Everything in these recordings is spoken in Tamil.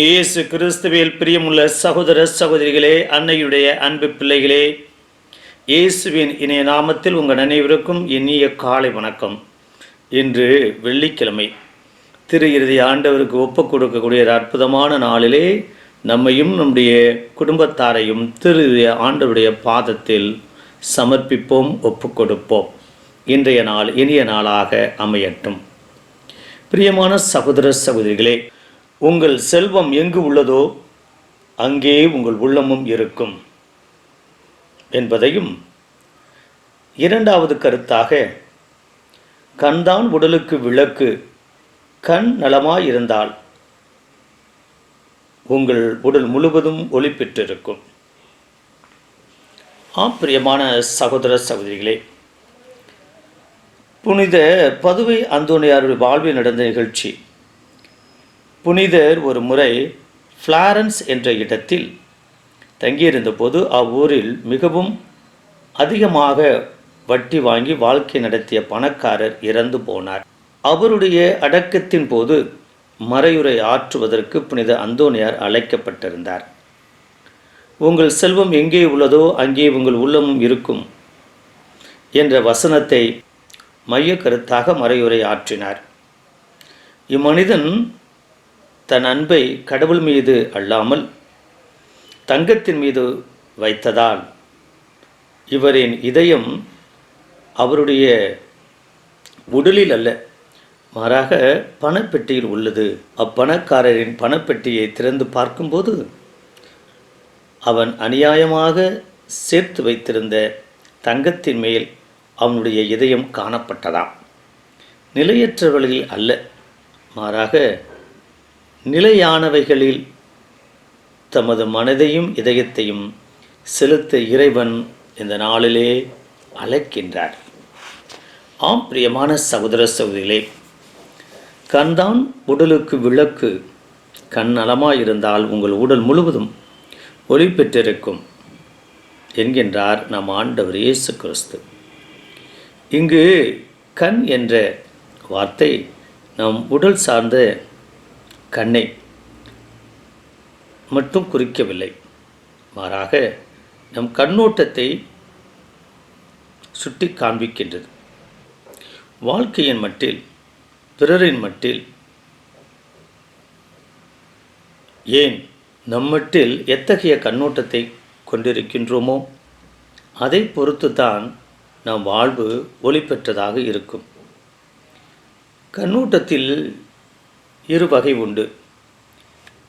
இயேசு கிறிஸ்துவில் பிரியமுள்ள சகோதர சகோதரிகளே அன்னையுடைய அன்பு பிள்ளைகளே இயேசுவின் இணைய நாமத்தில் உங்கள் அனைவருக்கும் இனிய காலை வணக்கம். இன்று வெள்ளிக்கிழமை. திரு இறுதி ஆண்டவருக்கு ஒப்புக் கொடுக்கக்கூடிய ஒரு அற்புதமான நாளிலே நம்மையும் நம்முடைய குடும்பத்தாரையும் திரு ஆண்டவருடைய பாதத்தில் சமர்ப்பிப்போம் ஒப்புக் கொடுப்போம். இன்றைய நாள் இனிய நாளாக அமையட்டும். பிரியமான சகோதர சகோதரிகளே உங்கள் செல்வம் எங்கு உள்ளதோ அங்கே உங்கள் உள்ளமும் இருக்கும் என்பதையும் இரண்டாவது கருத்தாக கண்தான் உடலுக்கு விளக்கு கண் நலமாயிருந்தால் உங்கள் உடல் முழுவதும் ஒளி பெற்றிருக்கும் ஆம் பிரியமான சகோதர சகோதரிகளே புனித பதுவை அந்தோனியாருடைய வாழ்வில் நடந்த நிகழ்ச்சி புனிதர் ஒரு முறை ஃப்ளாரன்ஸ் என்ற இடத்தில் தங்கியிருந்தபோது அவ்வூரில் மிகவும் அதிகமாக வட்டி வாங்கி வாழ்க்கை நடத்திய பணக்காரர் இறந்து போனார். அவருடைய அடக்கத்தின் போது மறையுரை ஆற்றுவதற்கு புனித அந்தோனியார் அழைக்கப்பட்டிருந்தார். உங்கள் செல்வம் எங்கே உள்ளதோ அங்கே உங்கள் உள்ளமும் இருக்கும் என்ற வசனத்தை மைய கருத்தாக மறையுரை ஆற்றினார். இம்மனிதன் தன் அன்பை கடவுள் மீது அல்லாமல் தங்கத்தின் மீது வைத்ததால் இவரின் இதயம் அவருடைய உடலில் அல்ல மாறாக பணப்பெட்டியில் உள்ளது. அப்பணக்காரரின் பணப்பெட்டியை திறந்து பார்க்கும்போது அவன் அநியாயமாக சேர்த்து வைத்திருந்த தங்கத்தின் மேல் அவனுடைய இதயம் காணப்பட்டதாம். நிலையற்றவர்களில் அல்ல மாறாக நிலையானவைகளில் தமது மனதையும் இதயத்தையும் செலுத்த இறைவன் இந்த நாளிலே அழைக்கின்றார். ஆம் பிரியமான சகோதர சகோதரிகளே கண்தான் உடலுக்கு விளக்கு கண் நலமாயிருந்தால் உங்கள் உடல் முழுவதும் ஒளி பெற்றிருக்கும் என்கின்றார் நம் ஆண்டவர் இயேசு கிறிஸ்து. இங்கு கண் என்ற வார்த்தை நம் உடல் சார்ந்த கண்ணை மட்டும் குறிக்கவில்லை. மாறாக நம் கண்ணோட்டத்தை சுட்டி காண்பிக்கின்றது. வாழ்க்கையின் மட்டில் பிறரின் மட்டில் ஏன் நம்மட்டில் எத்தகைய கண்ணோட்டத்தை கொண்டிருக்கின்றோமோ அதை பொறுத்து தான் நம் வாழ்வு ஒளி பெற்றதாக இருக்கும். கண்ணோட்டத்தில் இரு வகை உண்டு.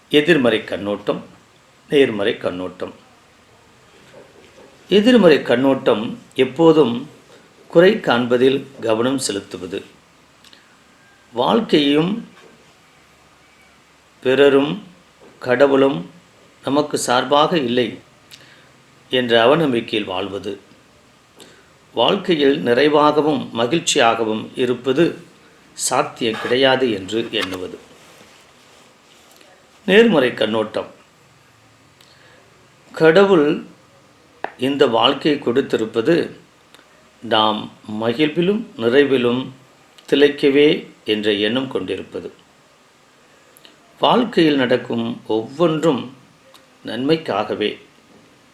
எதிர்மறை கண்ணோட்டம் நேர்மறை கண்ணோட்டம். எதிர்மறை கண்ணோட்டம் எப்போதும் குறை காண்பதில் கவனம் செலுத்துவது. வாழ்க்கையும் பிறரும் கடவுளும் நமக்கு சார்பாக இல்லை என்ற அவநம்பிக்கையில் வாழ்வது. வாழ்க்கையில் நிறைவாகவும் மகிழ்ச்சியாகவும் இருப்பது சாத்தியம் கிடையாது என்று எண்ணுவது. நேர்மறை கண்ணோட்டம். கடவுள் இந்த வாழ்க்கையை கொடுத்திருப்பது நாம் மகிழ்விலும் நிறைவிலும் திளைக்கவே என்ற எண்ணம் கொண்டிருப்பது. வாழ்க்கையில் நடக்கும் ஒவ்வொன்றும் நன்மைக்காகவே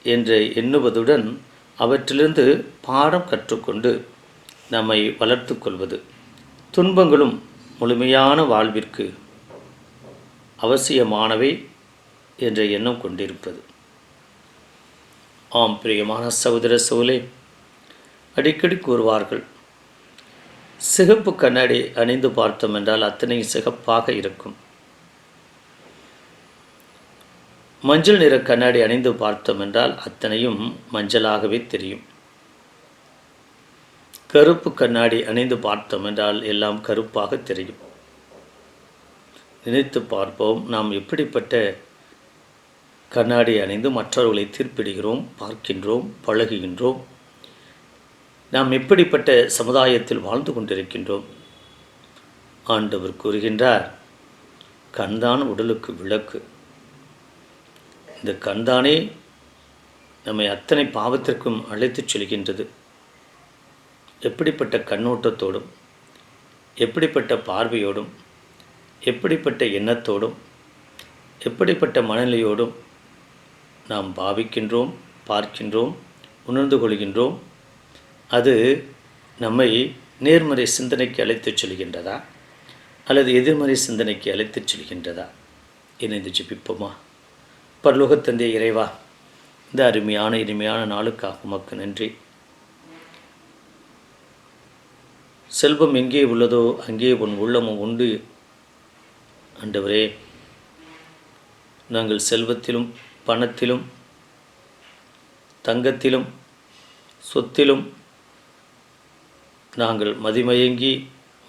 என்று எண்ணுவதுடன் அவற்றிலிருந்து பாடம் கற்றுக்கொண்டு நம்மை வளர்த்து கொள்வது. துன்பங்களும் முழுமையான வாழ்விற்கு அவசியமானவை என்ற எண்ணம் கொண்டிருப்பது. ஆம் பிரியமான சகோதர சோலே அடிக்கடி கூறுவார்கள் சிகப்பு கண்ணாடி அணிந்து பார்த்தோம் என்றால் அத்தனை சிகப்பாக இருக்கும். மஞ்சள் நிற கண்ணாடி அணிந்து பார்த்தோம் என்றால் அத்தனையும் மஞ்சளாகவே தெரியும். கருப்பு கண்ணாடி அணிந்து பார்த்தோம் என்றால் எல்லாம் கருப்பாக தெரியும். நினைத்து பார்ப்போம் நாம் எப்படிப்பட்ட கண்ணாடி அணிந்து மற்றவர்களை தீர்ப்பிடுகிறோம் பார்க்கின்றோம் பழகுகின்றோம்? நாம் எப்படிப்பட்ட சமுதாயத்தில் வாழ்ந்து கொண்டிருக்கின்றோம்? ஆண்டவர் கூறுகின்றார் கண்தான் உடலுக்கு விளக்கு. இந்த கண்தானே நம்மை அத்தனை பாவத்திற்கும் அழைத்துச் செல்கின்றது. எப்படிப்பட்ட கண்ணோட்டத்தோடும் எப்படிப்பட்ட பார்வையோடும் எப்படிப்பட்ட எண்ணத்தோடும் எப்படிப்பட்ட மனநிலையோடும் நாம் பாவிக்கின்றோம் பார்க்கின்றோம் உணர்ந்து கொள்கின்றோம் அது நம்மை நேர்மறை சிந்தனைக்கு அழைத்துச் செல்கின்றதா? அல்லது எதிர்மறை சிந்தனைக்கு அழைத்துச் செல்கின்றதா? இணைந்து ஜெபிப்போமா? பரலோகத்தந்தை இறைவா இந்த அருமையான இனிமையான நாளுக்காக உமக்கு நன்றி. செல்வம் எங்கே உள்ளதோ அங்கே உன் உள்ளமும் உண்டு. ஆண்டவரே நாங்கள் செல்வத்திலும் பணத்திலும் தங்கத்திலும் சொத்திலும் நாங்கள் மதிமயங்கி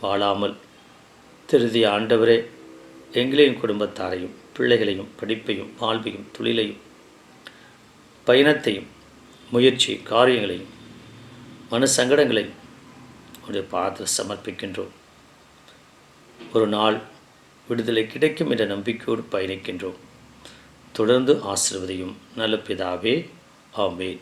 வாழாமல். திருதிய ஆண்டவரே எங்களையும் குடும்பத்தாரையும் பிள்ளைகளையும் படிப்பையும் வாழ்வையும் தொழிலையும் பயணத்தையும் முயற்சி காரியங்களையும் மன சங்கடங்களையும் உடைய பாதத்தில் சமர்ப்பிக்கின்றோம். ஒரு நாள் விடுதலை கிடைக்கும் என்ற நம்பிக்கையோடு பயணிக்கின்றோம். தொடர்ந்து ஆசிர்வதியும். நல்ல பிதாவே ஆமேன்.